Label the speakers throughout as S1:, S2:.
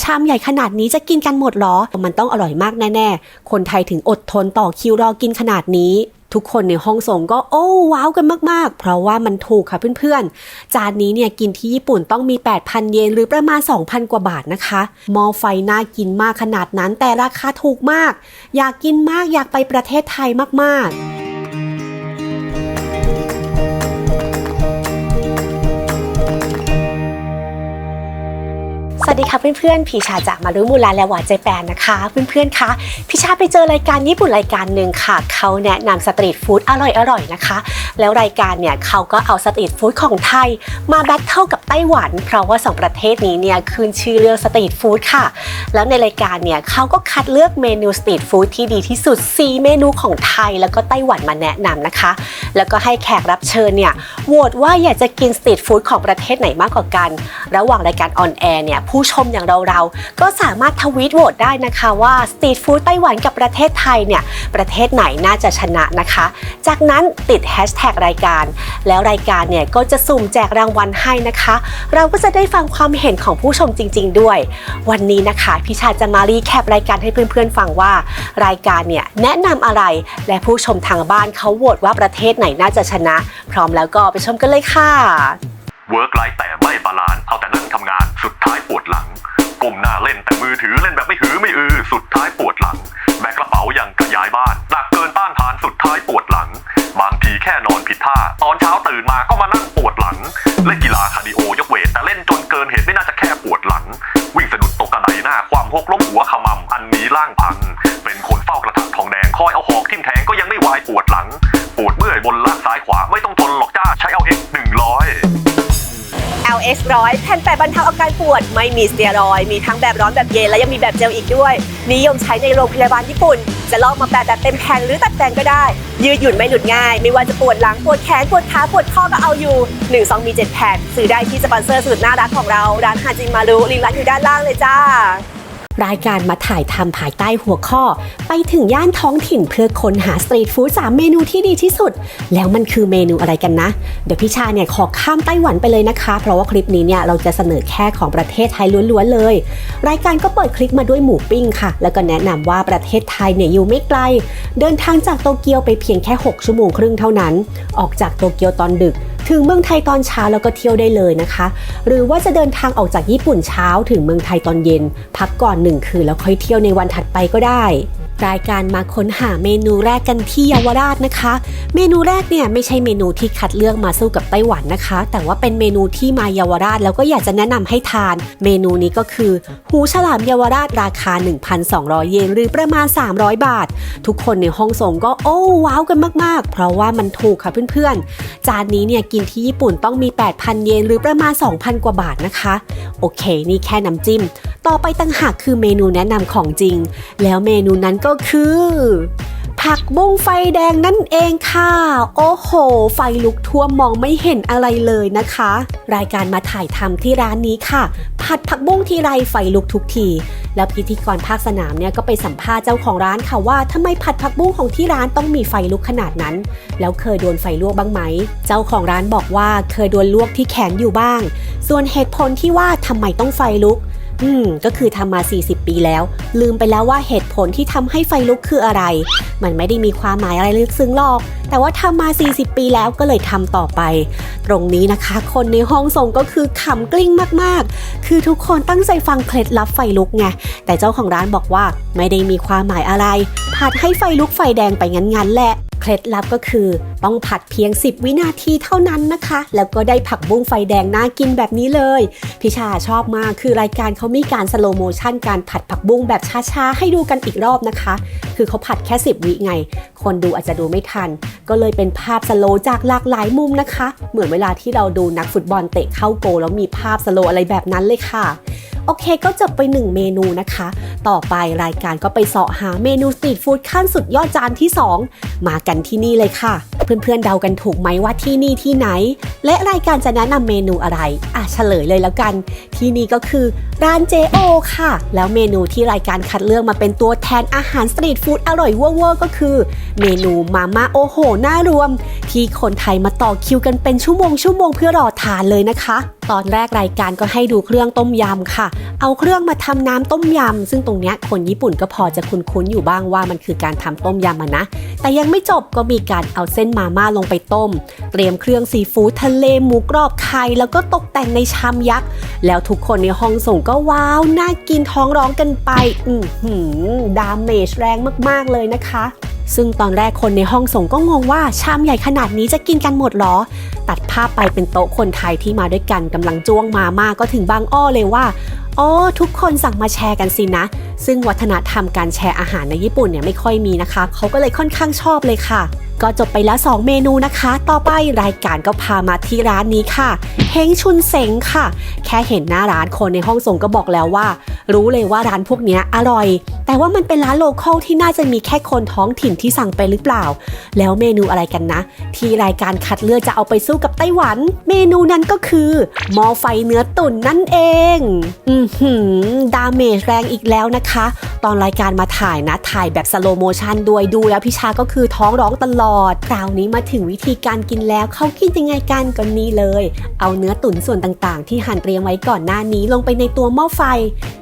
S1: ชามใหญ่ขนาดนี้จะกินกันหมดเหรอ มันต้องอร่อยมากแน่ๆ คนไทยถึงอดทนต่อคิวรอกินขนาดนี้ทุกคนในห้องส่งก็โอ้ว้าวกันมากๆ เพราะว่ามันถูกค่ะเพื่อนๆ จานนี้เนี่ยกินที่ญี่ปุ่นต้องมี 8,000 เยนหรือประมาณ 2,000 กว่าบาทนะคะมอไฟน่ากินมากขนาดนั้นแต่ราคาถูกมาก อยากกินมากอยากไปประเทศไทยมากๆ ดีค่ะเพื่อนๆ พี่ชาจากมารุมูลาและหวานใจแปนนะคะ เพื่อนๆ คะ พี่ชาไปเจอรายการญี่ปุ่นรายการหนึ่งค่ะ เขาแนะนำสตรีทฟู้ดอร่อยๆ นะคะ แล้วรายการเนี่ยเขาก็เอาสตรีทฟู้ดของไทย มาแบทเทิลกับไต้หวัน เพราะว่าสองประเทศนี้เนี่ยขึ้นชื่อเรื่องสตรีทฟู้ดค่ะ แล้วในรายการเนี่ยเขาก็คัดเลือกเมนูสตรีทฟู้ดที่ดีที่สุด 4 เมนูของไทย แล้วก็ไต้หวันมาแนะนำนะคะ แล้วก็ให้แขกรับเชิญเนี่ยโหวตว่าอยากจะกินสตรีทฟู้ดของประเทศไหนมากกว่ากัน ระหว่างรายการออนแอร์เนี่ยผู้ชมอย่างเราๆก็สามารถทวีตโหวตได้นะคะว่าสตรีทฟู้ดไต้หวันกับประเทศไทยเนี่ยประเทศไหนน่าจะชนะนะคะ จากนั้นติดแฮชแท็กรายการ แล้วรายการเนี่ยก็จะสุ่มแจกรางวัลให้นะคะ เราก็จะได้ฟังความเห็นของผู้ชมจริง ๆ ด้วย วันนี้นะคะพี่ชาจะมารีแคปรายการให้เพื่อนๆฟังว่า รายการเนี่ยแนะนำอะไรและผู้ชมทางบ้านเขาโหวตว่าประเทศไหนน่าจะชนะ พร้อมแล้วก็ไปชมกันเลยค่ะ
S2: เวิร์กไลฟ์แต่ไม่บาลานซ์เอาแต่ คอยเอาหอกทิ่มแทงก็ยังไม่วายปวดหลัง ปวดเมื่อยบนล่างซ้ายขวาไม่ต้องทนหรอกจ้าใช้เอาเอ็กหนึ่งร้อย
S1: LX ร้อยแผ่นแปะบรรเทาอาการปวดไม่มีสเตียรอยมีทั้งแบบร้อนแบบเย็นและยังมีแบบเจลอีกด้วย นิยมใช้ในโรงพยาบาลญี่ปุ่น จะลอกมาแปะแบบเต็มแผ่นหรือตัดแต่งก็ได้ ยืดหยุ่นไม่หลุดง่าย ไม่ว่าจะปวดหลังปวดแขนปวดขาปวดข้อก็เอาอยู่1 2มี7แผ่นซื้อได้ที่สปอนเซอร์สุดน่ารักของเราร้านฮาจิมารุลิงก์ร้านอยู่ด้านล่างเลยจ้า รายการมาถ่ายทำภายใต้หัวข้อ ไปถึงย่านท้องถิ่นเพื่อค้นหาสตรีทฟู้ด3เมนูที่ดีที่สุด แล้วมันคือเมนูอะไรกันนะ เดี๋ยวพี่ชาเนี่ยขอข้ามไต้หวันไปเลยนะคะ เพราะว่าคลิปนี้เนี่ยเราจะเสนอแค่ของประเทศไทยล้วนๆเลย รายการก็เปิดคลิปมาด้วยหมูปิ้งค่ะ แล้วก็แนะนำว่าประเทศไทยเนี่ยอยู่ไม่ไกล เดินทางจากโตเกียวไปเพียงแค่ 6 ชั่วโมงครึ่งเท่านั้น ออกจากโตเกียวตอนดึก ถึงเมืองไทยตอนเช้าแล้วก็เที่ยวได้เลยนะคะ หรือว่าจะเดินทางออกจากญี่ปุ่นเช้าถึงเมืองไทยตอนเย็น พักก่อนหนึ่งคืนแล้วค่อยเที่ยวในวันถัดไปก็ได้ รายการมาค้นหาเมนูแรกกันที่เยาวราชนะคะ เมนูแรกเนี่ยไม่ใช่เมนูที่คัดเลือกมาสู้กับไต้หวันนะคะ แต่ว่าเป็นเมนูที่มาเยาวราชแล้วก็อยากจะแนะนำให้ทาน เมนูนี้ก็คือหูฉลามเยาวราชราคา 1,200 เยนหรือประมาณ 300 บาท ทุกคนในห้องส่งก็โอ้ว้าวกันมากๆ เพราะว่ามันถูกค่ะเพื่อนๆ จานนี้เนี่ยกินที่ญี่ปุ่นต้องมี 8,000 เยนหรือประมาณ 2,000 กว่าบาทนะคะ โอเค นี่แค่น้ำจิ้ม ต่อไปตั้งหากคือเมนูแนะนำของจริง แล้วเมนูนั้นก็็คือ ผักบุ้งไฟแดงนั่นเองค่ะ โอ้โห ไฟลุกท่วมมองไม่เห็นอะไรเลยนะคะ รายการมาถ่ายทำที่ร้านนี้ค่ะ ผัดผักบุ้งทีไรไฟลุกทุกทีแล้วพิธีกรภาคสนามเนี่ยก็ไปสัมภาษณ์เจ้าของร้านค่ะว่าทำไมผัดผักบุ้งของที่ร้านต้องมีไฟลุกขนาดนั้น แล้วเคยโดนไฟลวกบ้างไหม เจ้าของร้านบอกว่าเคยโดนลวกที่แขนอยู่บ้าง ส่วนเหตุผลที่ว่าทำไมต้องไฟลุก อืม ก็คือทำมา 40 ปีแล้ว ลืมไปแล้วว่าเหตุผลที่ทำให้ไฟลุกคืออะไร มันไม่ได้มีความหมายอะไรลึกซึ้งหรอก แต่ว่าทำมา 40 ปีแล้วก็เลยทำต่อไป ตรงนี้นะคะ คนในห้องส่งก็คือขำกลิ้งมากๆ คือทุกคนตั้งใจฟังเคล็ดลับไฟลุกไง แต่เจ้าของร้านบอกว่าไม่ได้มีความหมายอะไรผัดให้ไฟลุกไฟแดงไปงั้นๆแหละ เคล็ดลับก็คือต้องผัดเพียง 10 วินาทีเท่านั้นนะคะ แล้วก็ได้ผักบุ้งไฟแดงน่ากินแบบนี้เลย พิชาชอบมากคือรายการเขามีการสโลโมชันการผัดผักบุ้งแบบช้าๆ ให้ดูกันอีกรอบนะคะ คือเขาผัดแค่ 10 วิไง คนดูอาจจะดูไม่ทัน ก็เลยเป็นภาพสโลจากหลากหลายมุมนะคะ เหมือนเวลาที่เราดูนักฟุตบอลเตะเข้าโกลแล้วมีภาพสโลอะไรแบบนั้นเลยค่ะโอเคก็จบไป 1 เมนูนะคะ ต่อไปรายการก็ไปเสาะหาเมนูสตรีทฟู้ดขั้นสุดยอดจานที่ 2 มากันที่นี่เลยค่ะเพื่อนๆเดากันถูกไหมว่าที่นี่ที่ไหน และรายการจะแนะนำเมนูอะไรอะเฉลยเลยแล้วกัน ที่นี่ก็คือร้านเจโอค่ะ แล้วเมนูที่รายการคัดเลือกมาเป็นตัวแทนอาหารสตรีทฟู้ดอร่อยเวอร์ก็คือ เมนูมาม่าโอโหหน้ารวม ที่คนไทยมาต่อคิวกันเป็นชั่วโมงชั่วโมงเพื่อรอทานเลยนะคะ ตอนแรกรายการก็ให้ดูเครื่องต้มยำค่ะ เอาเครื่องมาทำน้ำต้มยำซึ่งตรงเนี้ยคนญี่ปุ่นก็พอจะคุ้นๆอยู่บ้างว่ามันคือการทำต้มยำนะ แต่ยังไม่จบก็มีการเอาเส้นมาม่าลงไปต้ม เตรียมเครื่องซีฟู้ดทะเลหมูกรอบไข่แล้วก็ตกแต่งในชามยักษ์ แล้วทุกคนในห้องส่งก็ว้าวน่ากินท้องร้องกันไป อือหือดามเมจแรงมากๆเลยนะคะ ซึ่งตอนแรกคนในห้องส่งก็งงว่าชามใหญ่ขนาดนี้จะกินกันหมดหรอ ตัดภาพไปเป็นโต๊ะคนไทยที่มาด้วยกันกำลังจ้วงมาม่าก็ถึงบางอ้อเลยว่าอ๋อทุกคนสั่งมาแชร์กันสินะ ซึ่งวัฒนธรรมการแชร์อาหารในญี่ปุ่นเนี่ยไม่ค่อยมีนะคะ เขาก็เลยค่อนข้างชอบเลยค่ะ ก็จบไปแล้ว 2 เมนูนะคะ ต่อไปรายการก็พามาที่ร้านนี้ค่ะเฮงชุนเสงค่ะ แค่เห็นหน้าร้านคนในห้องส่งก็บอกแล้วว่า รู้เลยว่าร้านพวกนี้อร่อย แต่ว่ามันเป็นร้านโลคอลที่น่าจะมีแค่คนท้องถิ่นที่สั่งไปหรือเปล่า แล้วเมนูอะไรกันนะ ที่รายการคัดเลือกจะเอาไปสู้กับไต้หวัน เมนูนั้นก็คือหม้อไฟเนื้อตุ๋นนั่นเอง อือหือดาเมจแรงอีกแล้วนะคะ ตอนรายการมาถ่ายนะถ่ายแบบสโลโมชันด้วยดูแล้วพี่ชาก็คือท้องร้องตลอดคราวนี้มาถึงวิธีการกินแล้วเขากินยังไงกันก็นี่เลย เอาเนื้อตุ๋นส่วนต่างๆ ที่หั่นเตรียงไว้ก่อนหน้านี้ลงไปในตัวหม้อไฟ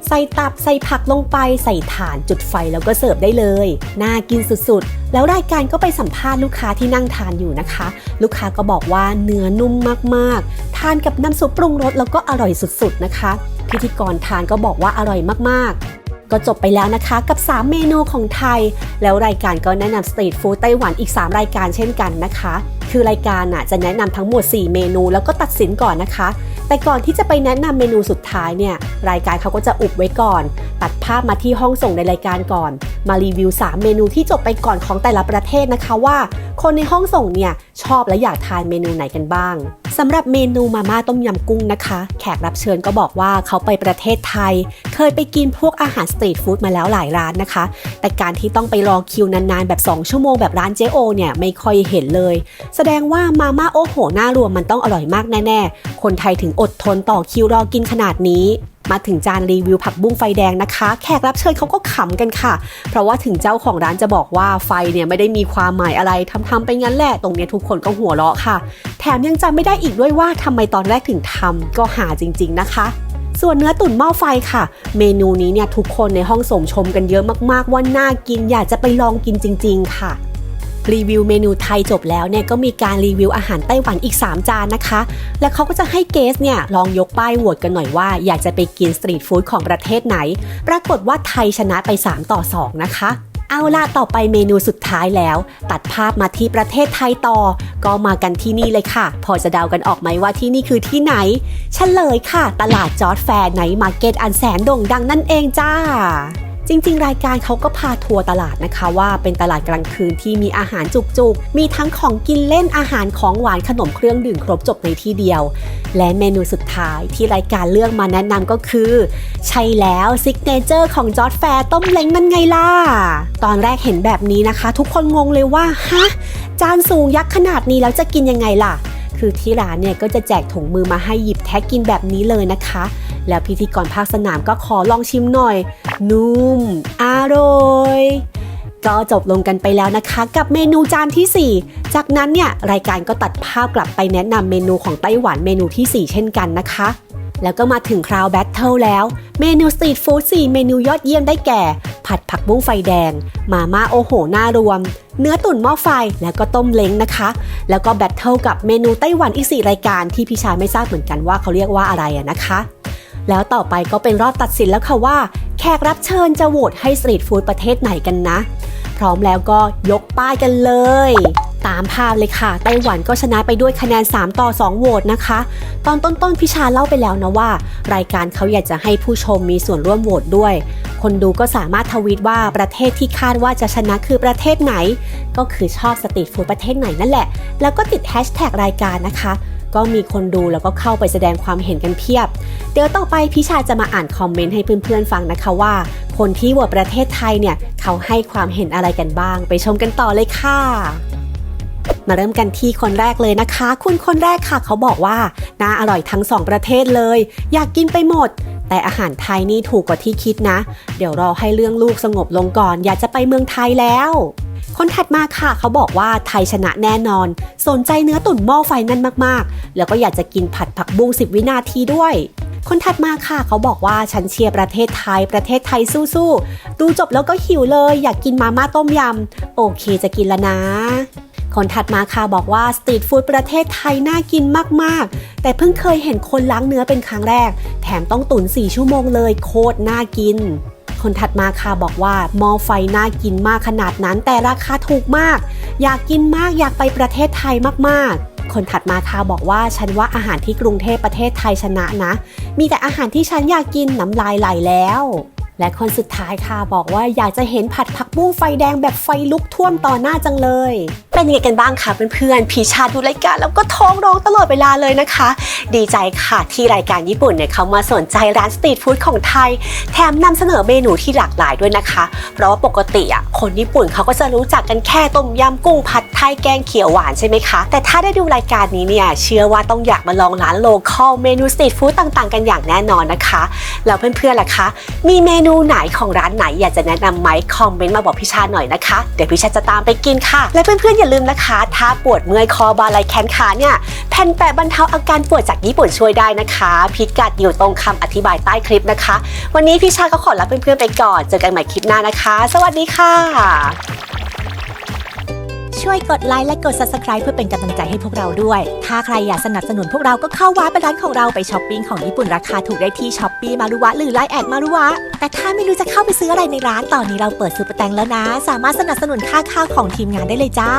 S1: ใส่ตับใส่ผักลงไปใส่ถ่านจุดไฟแล้วก็เสิร์ฟได้เลย น่ากินสุดๆ แล้วรายการก็ไปสัมภาษณ์ลูกค้าที่นั่งทานอยู่นะคะ ลูกค้าก็บอกว่าเนื้อนุ่มมากๆ ทานกับน้ำซุปปรุงรสแล้วก็อร่อยสุดๆนะคะ พิธีกรทานก็บอกว่าอร่อยมากๆ ก็จบไปแล้วนะคะกับ 3 เมนูของไทย แล้วรายการก็แนะนำสตรีทฟู้ดไต้หวันอีก 3 รายการเช่นกันนะคะ คือรายการน่ะจะแนะนำทั้งหมด 4 เมนูแล้วก็ตัดสินก่อนนะคะ แต่ก่อนที่จะไปแนะนำเมนูสุดท้ายเนี่ยรายการเขาก็จะอุบไว้ก่อน ตัดภาพมาที่ห้องส่งในรายการก่อน มารีวิว 3 เมนูที่จบไปก่อนของแต่ละประเทศนะคะว่า คนในห้องส่งเนี่ยชอบและอยากทานเมนูไหนกันบ้างสำหรับเมนูมาม่าต้มยำกุ้งนะคะ แขกรับเชิญก็บอกว่าเขาไปประเทศไทย เคยไปกินพวกอาหารสตรีทฟู้ดมาแล้วหลายร้านนะคะ แต่การที่ต้องไปรอคิวนานๆ แบบ 2 ชั่วโมงแบบร้านเจโอเนี่ยไม่ค่อยเห็นเลย แสดงว่ามาม่าโอ้โหหน้ารวมมันต้องอร่อยมากแน่ๆ คนไทยถึงอดทนต่อคิวรอกินขนาดนี้ มาถึงจานรีวิวผักบุ้งไฟแดงนะคะ แขกรับเชิญเขาก็ขำกันค่ะ เพราะว่าถึงเจ้าของร้านจะบอกว่าไฟเนี่ยไม่ได้มีความหมายอะไรทำๆไปงั้นแหละ ตรงเนี้ยทุกคนก็หัวเราะค่ะ แถมยังจำไม่ได้อีกด้วยว่าทำไมตอนแรกถึงทำก็หาจริง ๆ นะคะส่วนเนื้อตุ๋นหม้อไฟค่ะ เมนูนี้เนี่ยทุกคนในห้องส่งชมกันเยอะมากๆว่าน่ากินอยากจะไปลองกินจริง ๆ ค่ะ รีวิวเมนูไทยจบแล้วเนี่ยก็มีการรีวิวอาหารไต้หวันอีก 3 จานนะคะ และเขาก็จะให้เกสเนี่ยลองยกป้ายโหวตกันหน่อยว่า อยากจะไปกินสตรีทฟู้ดของประเทศไหน ปรากฏว่าไทยชนะไป 3 ต่อ 2 นะคะเอาล่ะต่อไปเมนูสุดท้ายแล้ว ตัดภาพมาที่ประเทศไทยต่อ ก็มากันที่นี่เลยค่ะ พอจะเดากันออกไหมว่าที่นี่คือที่ไหนเฉลยค่ะ ตลาดจอร์ดแฟร์ไนท์มาร์เก็ตอันแสนโด่งดังนั่นเองจ้า จริง ๆ รายการเขาก็พาทัวร์ตลาดนะคะว่าเป็นตลาดกลางคืนที่มีอาหารจุกๆ มีทั้งของกินเล่นอาหารของหวานขนมเครื่องดื่มครบจบในที่เดียว และเมนูสุดท้ายที่รายการเลือกมาแนะนำก็คือ ใช่แล้วซิกเนเจอร์ของจอร์ดแฟร์ต้มเล้งนั่นไงล่ะ ตอนแรกเห็นแบบนี้นะคะ ทุกคนงงเลยว่าฮะจานสูงยักษ์ขนาดนี้แล้วจะกินยังไงล่ะ คือที่ร้านเนี่ยก็จะแจกถุงมือมาให้หยิบแท็กกินแบบนี้เลยนะคะ แล้วพิธีกรภาคสนามก็ขอลองชิมหน่อย นุ่ม อร่อยก็จบลงกันไปแล้วนะคะ กับเมนูจานทีสี่ 4 จากนั้นเนี่ยรายการก็ตัดภาพกลับไปแนะนำเมนูของไต้หวันเมนูที่ 4 เช่นกันนะคะ แล้วก็มาถึงคราวแบทเทิลแล้ว เมนูสตรีทฟู้ด4เมนูยอดเยี่ยมได้แก่ ผัดผักบุ้งไฟแดง มาม่าโอโหหน้ารวม เนื้อตุ๋นหม้อไฟแล้วก็ต้มเล้งนะคะ แล้วก็แบทเทิลกับเมนูไต้หวันอีก 4 รายการที่พี่ชายไม่ทราบเหมือนกันว่าเขาเรียกว่าอะไรอะนะคะ แล้วต่อไปก็เป็นรอบตัดสินแล้วค่ะว่า แขกรับเชิญจะโหวตให้สตรีทฟู้ดประเทศไหนกันนะ พร้อมแล้วก็ยกป้ายกันเลย ตามภาพเลยค่ะ ไต้หวันก็ชนะไปด้วยคะแนน 3 ต่อ 2 โหวตนะคะ ตอนต้นๆพิชาเล่าไปแล้วนะว่า รายการเขาอยากจะให้ผู้ชมมีส่วนร่วมโหวตด้วย คนดูก็สามารถทวีตว่าประเทศที่คาดว่าจะชนะคือประเทศไหน ก็คือชอบสตรีทฟู้ดประเทศไหนนั่นแหละ แล้วก็ติดแฮชแท็กรายการนะคะ ก็มีคนดูแล้วก็เข้าไปแสดงความเห็นกันเพียบ เดี๋ยวต่อไปพี่ชาจะมาอ่านคอมเมนต์ให้เพื่อนๆฟังนะคะว่า คนที่โหวตประเทศไทยเนี่ยเขาให้ความเห็นอะไรกันบ้าง ไปชมกันต่อเลยค่ะมาเริ่มกันที่คนแรกเลยนะคะ คุณคนแรกค่ะ เขาบอกว่าน่าอร่อยทั้งสองประเทศเลย อยากกินไปหมด แต่อาหารไทยนี่ถูกกว่าที่คิดนะ เดี๋ยวรอให้เรื่องลูกสงบลงก่อน อยากจะไปเมืองไทยแล้ว คนถัดมาค่ะ เขาบอกว่าไทยชนะแน่นอน สนใจเนื้อตุ๋นหม้อไฟนั่นมากๆ แล้วก็อยากจะกินผัดผักบุ้ง10 วินาทีด้วย คนถัดมาค่ะ เขาบอกว่าฉันเชียร์ประเทศไทย ประเทศไทยสู้ๆ ดูจบแล้วก็หิวเลย อยากกินมาม่าต้มยำ โอเคจะกินแล้วนะคนถัดมาค่ะบอกว่าสตรีทฟู้ดประเทศไทยน่ากินมากๆ แต่เพิ่งเคยเห็นคนล้างเนื้อเป็นครั้งแรก แถมต้องตุ๋น4ชั่วโมงเลยโคตรน่ากิน คนถัดมาค่ะบอกว่าหม้อไฟน่ากินมากขนาดนั้นแต่ราคาถูกมาก อยากกินมากอยากไปประเทศไทยมากๆคนถัดมาค่ะบอกว่าฉันว่าอาหารที่กรุงเทพประเทศไทยชนะนะ มีแต่อาหารที่ฉันอยากกินน้ำลายไหลแล้ว และคนสุดท้ายค่ะบอกว่าอยากจะเห็นผัดผักบุ้งไฟแดงแบบไฟลุกท่วมต่อหน้าจังเลย เป็นยังไงกันบ้างคะเพื่อนๆพีชาดูรายการแล้วก็ท้องร้องตลอดเวลาเลยนะคะ ดีใจค่ะที่รายการญี่ปุ่นเนี่ยเขามาสนใจร้านสตรีทฟู้ดของไทย แถมนำเสนอเมนูที่หลากหลายด้วยนะคะ เพราะว่าปกติอะคนญี่ปุ่นเขาก็จะรู้จักกันแค่ต้มยำกุ้งผัดไทยแกงเขียวหวานใช่ไหมคะแต่ถ้าได้ดูรายการนี้เนี่ยเชื่อว่าต้องอยากมาลองร้านโลคอลเมนูสตรีทฟู้ดต่างๆ กันอย่างแน่นอนนะคะแล้วเพื่อนๆล่ะคะ มีเมนูนูไหนของร้านไหนอยากจะแนะนำไหมคอมเมนต์มาบอกพี่ชาหน่อยนะคะ เดี๋ยวพี่ชาจะตามไปกินค่ะ และเพื่อนๆอย่าลืมนะคะ ถ้าปวดเมื่อยคอบาไหลแขนขาเนี่ยแผ่นแปะบรรเทาอาการปวดจากญี่ปุ่นช่วยได้นะคะพิกัดอยู่ตรงคำอธิบายใต้คลิปนะคะ วันนี้พี่ชาก็ขอลาเพื่อนๆไปก่อนเจอกันใหม่คลิปหน้านะคะ สวัสดีค่ะ ช่วยกดไลค์และกด subscribe เพื่อเป็นกำลังใจให้พวกเราด้วย ถ้าใครอยากสนับสนุนพวกเราก็เข้าว้าไปร้านของเราไปช้อปปิ้งของญี่ปุ่นราคาถูกได้ที่ช้อปปี้มารุวะหรือไลน์แอดมารุวะ แต่ถ้าไม่รู้จะเข้าไปซื้ออะไรในร้านตอนนี้เราเปิดซูเปอร์แตงแล้วนะ สามารถสนับสนุนค่าข้าวของทีมงานได้เลยจ้า